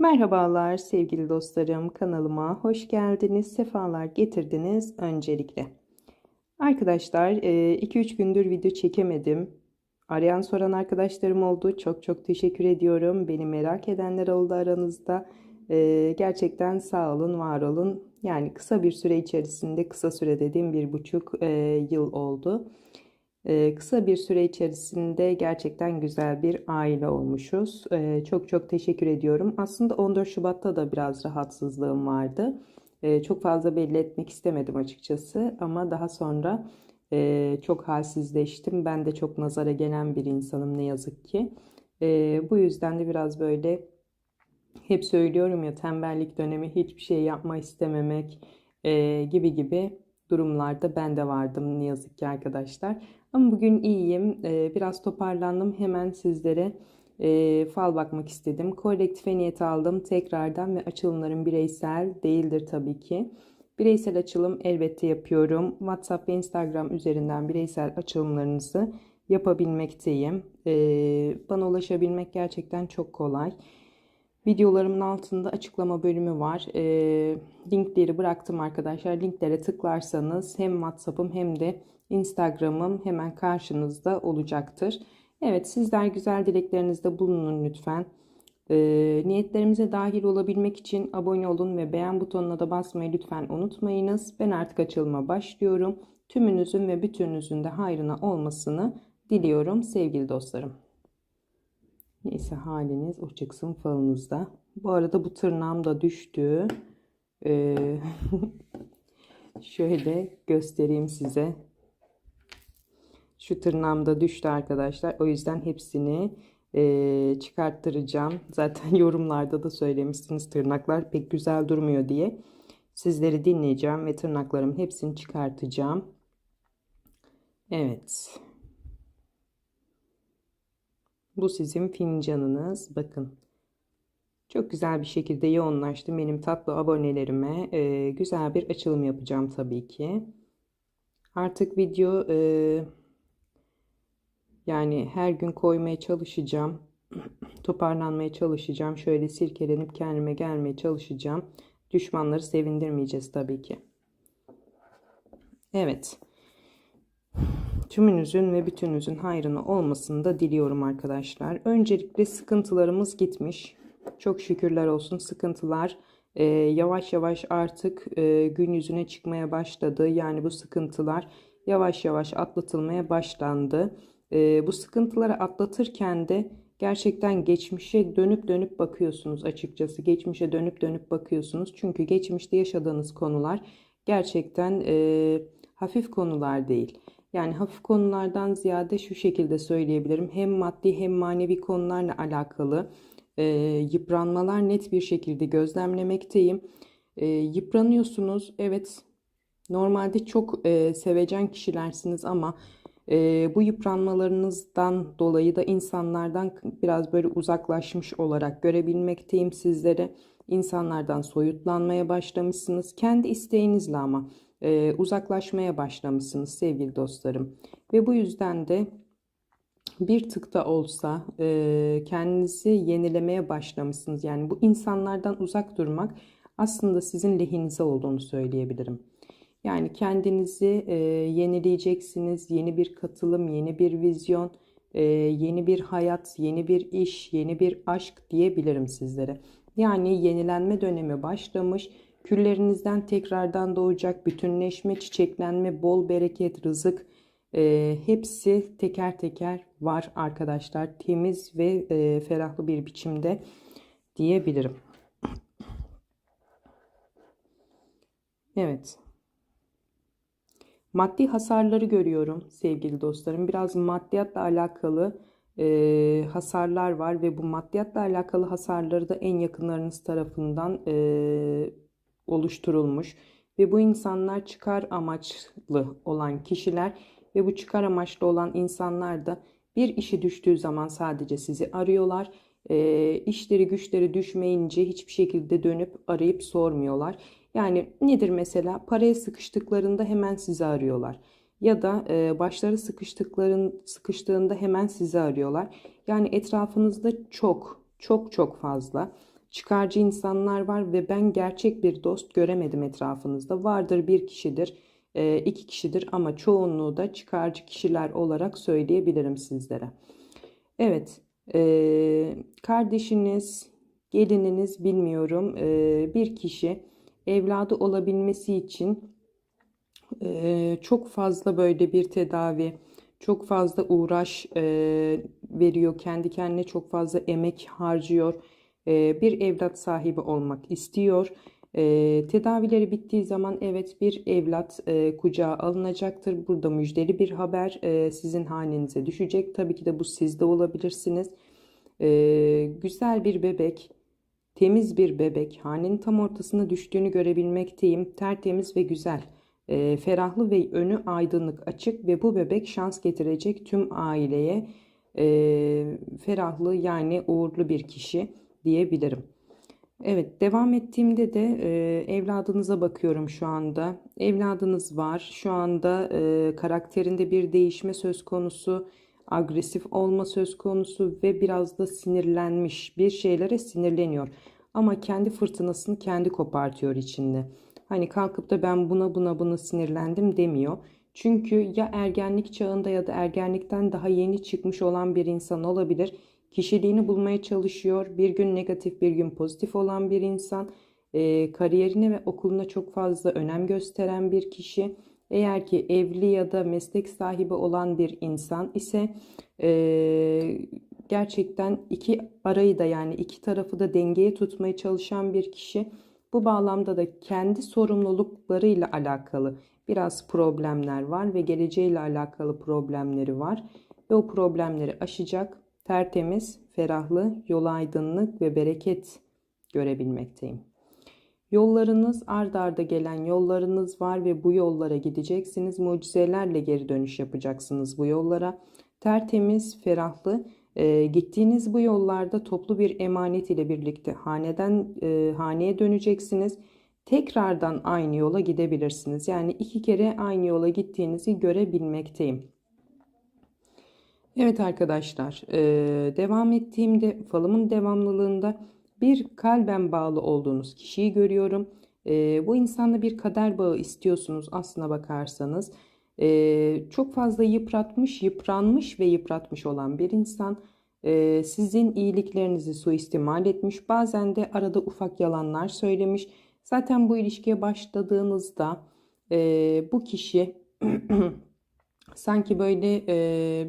Merhabalar sevgili dostlarım kanalıma hoş geldiniz sefalar getirdiniz öncelikle. Arkadaşlar 2-3 gündür video çekemedim. Arayan soran arkadaşlarım oldu. Çok çok teşekkür ediyorum. Beni merak edenler oldu aranızda. E, gerçekten sağ olun var olun. Yani kısa bir süre içerisinde kısa süre dediğim bir buçuk e, yıl oldu. Ee, kısa bir süre içerisinde gerçekten güzel bir aile olmuşuz. Ee, çok çok teşekkür ediyorum. Aslında 14 Şubat'ta da biraz rahatsızlığım vardı. Ee, çok fazla belli etmek istemedim açıkçası ama daha sonra e, çok halsizleştim. Ben de çok nazara gelen bir insanım ne yazık ki. bu yüzden de biraz böyle hep söylüyorum ya tembellik dönemi hiçbir şey yapma istememek e, gibi gibi durumlarda ben de vardım ne yazık ki arkadaşlar. Ama bugün iyiyim. Ee, biraz toparlandım. Hemen sizlere e, fal bakmak istedim. Kolektife niyet aldım tekrardan ve açılımlarım bireysel değildir tabii ki. Bireysel açılım elbette yapıyorum. WhatsApp ve Instagram üzerinden bireysel açılımlarınızı yapabilmekteyim. Ee, bana ulaşabilmek gerçekten çok kolay. Videolarımın altında açıklama bölümü var. E, linkleri bıraktım arkadaşlar. Linklere tıklarsanız hem WhatsApp'ım hem de Instagram'ım hemen karşınızda olacaktır. Evet sizler güzel dileklerinizde bulunun lütfen. E, niyetlerimize dahil olabilmek için abone olun ve beğen butonuna da basmayı lütfen unutmayınız. Ben artık açılıma başlıyorum. Tümünüzün ve bütününüzün de hayrına olmasını diliyorum sevgili dostlarım. Neyse haliniz o çıksın falınızda. Bu arada bu tırnağım da düştü. Ee, şöyle göstereyim size. Şu tırnağım da düştü arkadaşlar. O yüzden hepsini e, çıkarttıracağım. Zaten yorumlarda da söylemişsiniz tırnaklar pek güzel durmuyor diye. Sizleri dinleyeceğim ve tırnaklarım hepsini çıkartacağım. Evet. Bu sizin fincanınız. Bakın. Çok güzel bir şekilde yoğunlaştım. Benim tatlı abonelerime e, güzel bir açılım yapacağım tabii ki. Artık video e, yani her gün koymaya çalışacağım. Toparlanmaya çalışacağım. Şöyle sirkelenip kendime gelmeye çalışacağım. Düşmanları sevindirmeyeceğiz tabii ki. Evet. Tümünüzün ve bütününüzün hayrına olmasını da diliyorum arkadaşlar. Öncelikle sıkıntılarımız gitmiş. Çok şükürler olsun sıkıntılar e, yavaş yavaş artık e, gün yüzüne çıkmaya başladı. Yani bu sıkıntılar yavaş yavaş atlatılmaya başlandı. E, bu sıkıntıları atlatırken de gerçekten geçmişe dönüp dönüp bakıyorsunuz açıkçası. Geçmişe dönüp dönüp bakıyorsunuz. Çünkü geçmişte yaşadığınız konular gerçekten e, hafif konular değil. Yani hafif konulardan ziyade şu şekilde söyleyebilirim. Hem maddi hem manevi konularla alakalı e, yıpranmalar net bir şekilde gözlemlemekteyim. E, yıpranıyorsunuz. Evet normalde çok e, sevecen kişilersiniz ama e, bu yıpranmalarınızdan dolayı da insanlardan biraz böyle uzaklaşmış olarak görebilmekteyim sizlere. İnsanlardan soyutlanmaya başlamışsınız. Kendi isteğinizle ama e, uzaklaşmaya başlamışsınız sevgili dostlarım. Ve bu yüzden de bir tık da olsa e, kendinizi yenilemeye başlamışsınız. Yani bu insanlardan uzak durmak aslında sizin lehinize olduğunu söyleyebilirim. Yani kendinizi e, yenileyeceksiniz. Yeni bir katılım, yeni bir vizyon, e, yeni bir hayat, yeni bir iş, yeni bir aşk diyebilirim sizlere. Yani yenilenme dönemi başlamış Küllerinizden tekrardan doğacak bütünleşme, çiçeklenme, bol bereket, rızık e, hepsi teker teker var arkadaşlar. Temiz ve e, ferahlı bir biçimde diyebilirim. Evet. Maddi hasarları görüyorum sevgili dostlarım. Biraz maddiyatla alakalı e, hasarlar var ve bu maddiyatla alakalı hasarları da en yakınlarınız tarafından e, oluşturulmuş ve bu insanlar çıkar amaçlı olan kişiler ve bu çıkar amaçlı olan insanlar da bir işi düştüğü zaman sadece sizi arıyorlar. E, işleri güçleri düşmeyince hiçbir şekilde dönüp arayıp sormuyorlar. Yani nedir mesela paraya sıkıştıklarında hemen sizi arıyorlar ya da e, başları sıkıştıkların sıkıştığında hemen sizi arıyorlar. Yani etrafınızda çok çok çok fazla çıkarcı insanlar var ve ben gerçek bir dost göremedim etrafınızda. Vardır bir kişidir, e, iki kişidir ama çoğunluğu da çıkarcı kişiler olarak söyleyebilirim sizlere. Evet, e, kardeşiniz, gelininiz bilmiyorum e, bir kişi evladı olabilmesi için çok fazla böyle bir tedavi, çok fazla uğraş veriyor, kendi kendine çok fazla emek harcıyor. E, bir evlat sahibi olmak istiyor. E, tedavileri bittiği zaman evet bir evlat e, kucağa alınacaktır. Burada müjdeli bir haber sizin hanenize düşecek. Tabii ki de bu sizde olabilirsiniz. Güzel bir bebek, temiz bir bebek hanenin tam ortasına düştüğünü görebilmekteyim. Tertemiz ve güzel. E, ferahlı ve önü aydınlık, açık ve bu bebek şans getirecek tüm aileye. E, ferahlı yani uğurlu bir kişi diyebilirim. Evet, devam ettiğimde de e, evladınıza bakıyorum şu anda. Evladınız var. Şu anda e, karakterinde bir değişme söz konusu, agresif olma söz konusu ve biraz da sinirlenmiş. Bir şeylere sinirleniyor. Ama kendi fırtınasını kendi kopartıyor içinde. Hani kalkıp da ben buna buna buna sinirlendim demiyor. Çünkü ya ergenlik çağında ya da ergenlikten daha yeni çıkmış olan bir insan olabilir Kişiliğini bulmaya çalışıyor. Bir gün negatif bir gün pozitif olan bir insan. E, kariyerine ve okuluna çok fazla önem gösteren bir kişi. Eğer ki evli ya da meslek sahibi olan bir insan ise e, gerçekten iki arayı da yani iki tarafı da dengeye tutmaya çalışan bir kişi. Bu bağlamda da kendi sorumluluklarıyla alakalı biraz problemler var ve geleceğiyle alakalı problemleri var. Ve o problemleri aşacak tertemiz, ferahlı, yol aydınlık ve bereket görebilmekteyim. Yollarınız ard arda gelen yollarınız var ve bu yollara gideceksiniz. Mucizelerle geri dönüş yapacaksınız bu yollara. Tertemiz, ferahlı, e, gittiğiniz bu yollarda toplu bir emanet ile birlikte haneden e, haneye döneceksiniz. Tekrardan aynı yola gidebilirsiniz. Yani iki kere aynı yola gittiğinizi görebilmekteyim. Evet arkadaşlar, e, devam ettiğimde falımın devamlılığında bir kalben bağlı olduğunuz kişiyi görüyorum. E, bu insanla bir kader bağı istiyorsunuz aslına bakarsanız. E, çok fazla yıpratmış, yıpranmış ve yıpratmış olan bir insan sizin iyiliklerinizi suistimal etmiş. Bazen de arada ufak yalanlar söylemiş. Zaten bu ilişkiye başladığınızda bu kişi sanki böyle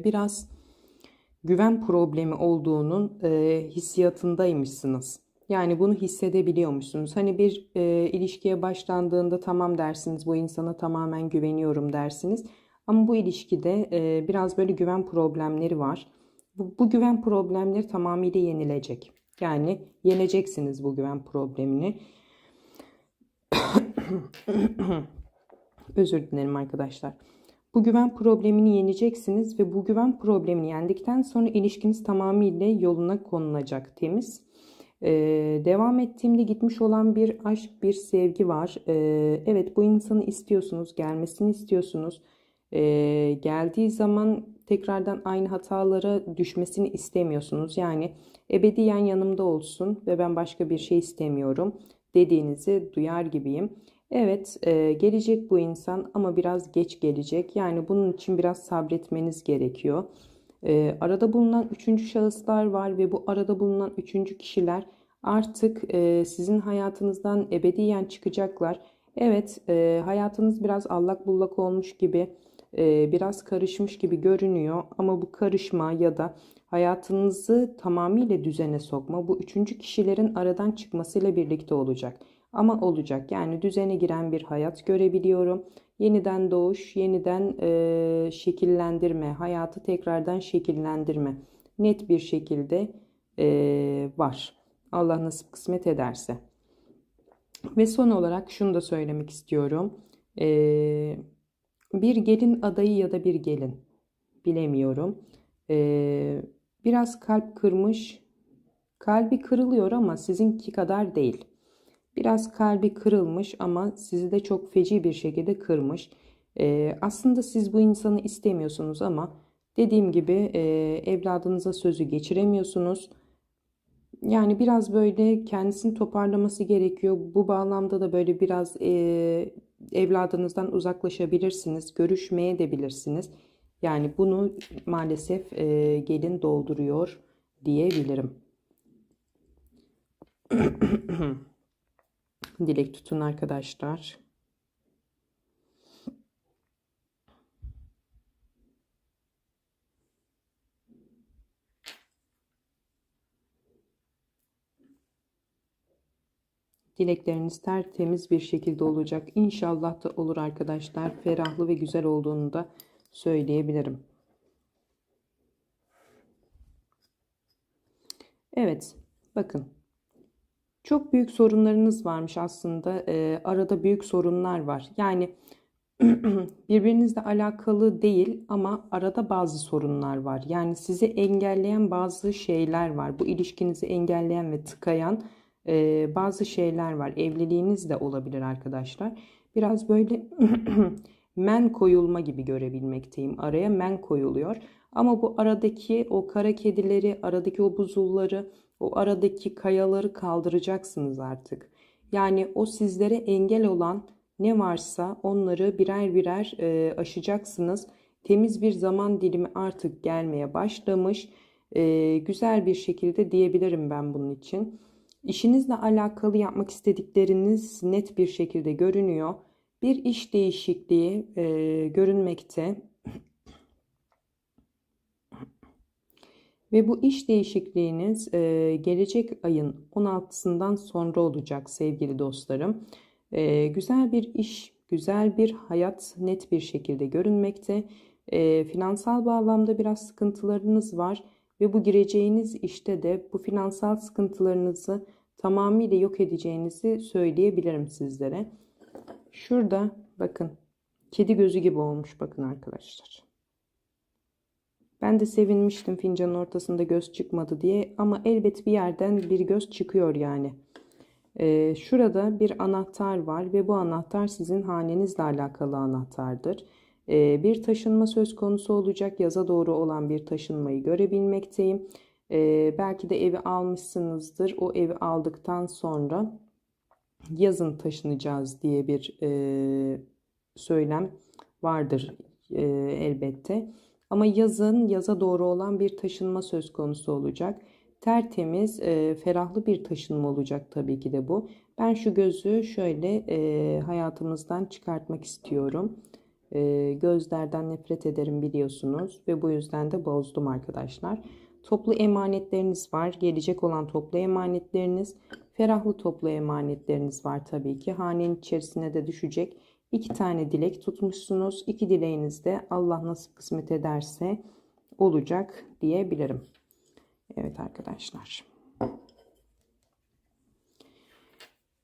biraz güven problemi olduğunun e, hissiyatındaymışsınız. Yani bunu hissedebiliyormuşsunuz. Hani bir e, ilişkiye başlandığında tamam dersiniz, bu insana tamamen güveniyorum dersiniz. Ama bu ilişkide e, biraz böyle güven problemleri var. Bu, bu güven problemleri tamamıyla yenilecek. Yani yeneceksiniz bu güven problemini. Özür dilerim arkadaşlar. Bu güven problemini yeneceksiniz ve bu güven problemini yendikten sonra ilişkiniz tamamıyla yoluna konulacak temiz. Ee, devam ettiğimde gitmiş olan bir aşk, bir sevgi var. Ee, evet bu insanı istiyorsunuz, gelmesini istiyorsunuz. Ee, geldiği zaman tekrardan aynı hatalara düşmesini istemiyorsunuz. Yani ebediyen yanımda olsun ve ben başka bir şey istemiyorum dediğinizi duyar gibiyim. Evet, e, gelecek bu insan ama biraz geç gelecek. Yani bunun için biraz sabretmeniz gerekiyor. E, arada bulunan üçüncü şahıslar var ve bu arada bulunan üçüncü kişiler artık e, sizin hayatınızdan ebediyen çıkacaklar. Evet, e, hayatınız biraz allak bullak olmuş gibi, e, biraz karışmış gibi görünüyor. Ama bu karışma ya da hayatınızı tamamıyla düzene sokma bu üçüncü kişilerin aradan çıkmasıyla birlikte olacak. Ama olacak yani düzene giren bir hayat görebiliyorum. Yeniden doğuş, yeniden e, şekillendirme, hayatı tekrardan şekillendirme net bir şekilde e, var. Allah nasip kısmet ederse. Ve son olarak şunu da söylemek istiyorum. E, bir gelin adayı ya da bir gelin bilemiyorum. E, biraz kalp kırmış. Kalbi kırılıyor ama sizinki kadar değil. Biraz kalbi kırılmış ama sizi de çok feci bir şekilde kırmış. Ee, aslında siz bu insanı istemiyorsunuz ama dediğim gibi e, evladınıza sözü geçiremiyorsunuz. Yani biraz böyle kendisini toparlaması gerekiyor. Bu bağlamda da böyle biraz e, evladınızdan uzaklaşabilirsiniz. Görüşmeye de bilirsiniz. Yani bunu maalesef e, gelin dolduruyor diyebilirim. Dilek tutun arkadaşlar. Dilekleriniz tertemiz bir şekilde olacak. İnşallah da olur arkadaşlar. Ferahlı ve güzel olduğunu da söyleyebilirim. Evet, bakın. Çok büyük sorunlarınız varmış aslında. Ee, arada büyük sorunlar var. Yani birbirinizle alakalı değil ama arada bazı sorunlar var. Yani sizi engelleyen bazı şeyler var. Bu ilişkinizi engelleyen ve tıkayan e, bazı şeyler var. Evliliğiniz de olabilir arkadaşlar. Biraz böyle men koyulma gibi görebilmekteyim. Araya men koyuluyor. Ama bu aradaki o kara kedileri, aradaki o buzulları, o aradaki kayaları kaldıracaksınız artık. Yani o sizlere engel olan ne varsa onları birer birer e, aşacaksınız. Temiz bir zaman dilimi artık gelmeye başlamış. E, güzel bir şekilde diyebilirim ben bunun için. İşinizle alakalı yapmak istedikleriniz net bir şekilde görünüyor. Bir iş değişikliği e, görünmekte. Ve bu iş değişikliğiniz e, gelecek ayın 16'sından sonra olacak sevgili dostlarım. E, güzel bir iş, güzel bir hayat net bir şekilde görünmekte. E, finansal bağlamda biraz sıkıntılarınız var ve bu gireceğiniz işte de bu finansal sıkıntılarınızı tamamıyla yok edeceğinizi söyleyebilirim sizlere. Şurada bakın kedi gözü gibi olmuş bakın arkadaşlar. Ben de sevinmiştim fincanın ortasında göz çıkmadı diye ama elbet bir yerden bir göz çıkıyor yani. Ee, şurada bir anahtar var ve bu anahtar sizin hanenizle alakalı anahtardır. Ee, bir taşınma söz konusu olacak yaza doğru olan bir taşınmayı görebilmekteyim. Ee, belki de evi almışsınızdır. O evi aldıktan sonra yazın taşınacağız diye bir e, söylem vardır e, elbette. Ama yazın yaza doğru olan bir taşınma söz konusu olacak. Tertemiz, e, ferahlı bir taşınma olacak tabii ki de bu. Ben şu gözü şöyle e, hayatımızdan çıkartmak istiyorum. E, gözlerden nefret ederim biliyorsunuz ve bu yüzden de bozdum arkadaşlar. Toplu emanetleriniz var. Gelecek olan toplu emanetleriniz. Ferahlı toplu emanetleriniz var tabii ki. Hanenin içerisine de düşecek. İki tane dilek tutmuşsunuz. İki dileğiniz de Allah nasip kısmet ederse olacak diyebilirim. Evet arkadaşlar.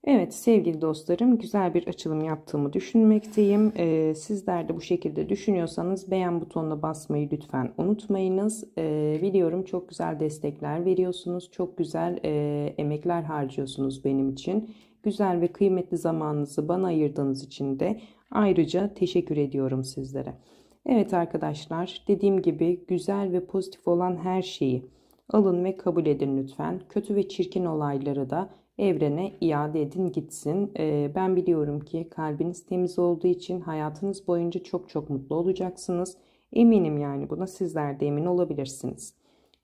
Evet sevgili dostlarım güzel bir açılım yaptığımı düşünmekteyim. Ee, sizler de bu şekilde düşünüyorsanız beğen butonuna basmayı lütfen unutmayınız. Ee, biliyorum çok güzel destekler veriyorsunuz. Çok güzel e, emekler harcıyorsunuz benim için. Güzel ve kıymetli zamanınızı bana ayırdığınız için de ayrıca teşekkür ediyorum sizlere. Evet arkadaşlar dediğim gibi güzel ve pozitif olan her şeyi alın ve kabul edin lütfen. Kötü ve çirkin olayları da evrene iade edin gitsin. Ee, ben biliyorum ki kalbiniz temiz olduğu için hayatınız boyunca çok çok mutlu olacaksınız. Eminim yani buna sizler de emin olabilirsiniz.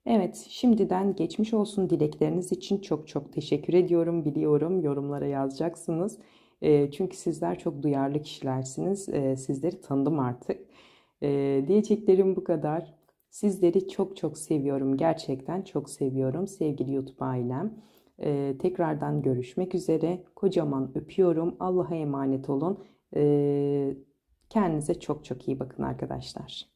Evet şimdiden geçmiş olsun dilekleriniz için çok çok teşekkür ediyorum. Biliyorum yorumlara yazacaksınız. Ee, çünkü sizler çok duyarlı kişilersiniz. Ee, sizleri tanıdım artık. Diyeceklerim bu kadar. Sizleri çok çok seviyorum. Gerçekten çok seviyorum sevgili YouTube ailem. Ee, tekrardan görüşmek üzere. Kocaman öpüyorum. Allah'a emanet olun. Ee, kendinize çok çok iyi bakın arkadaşlar.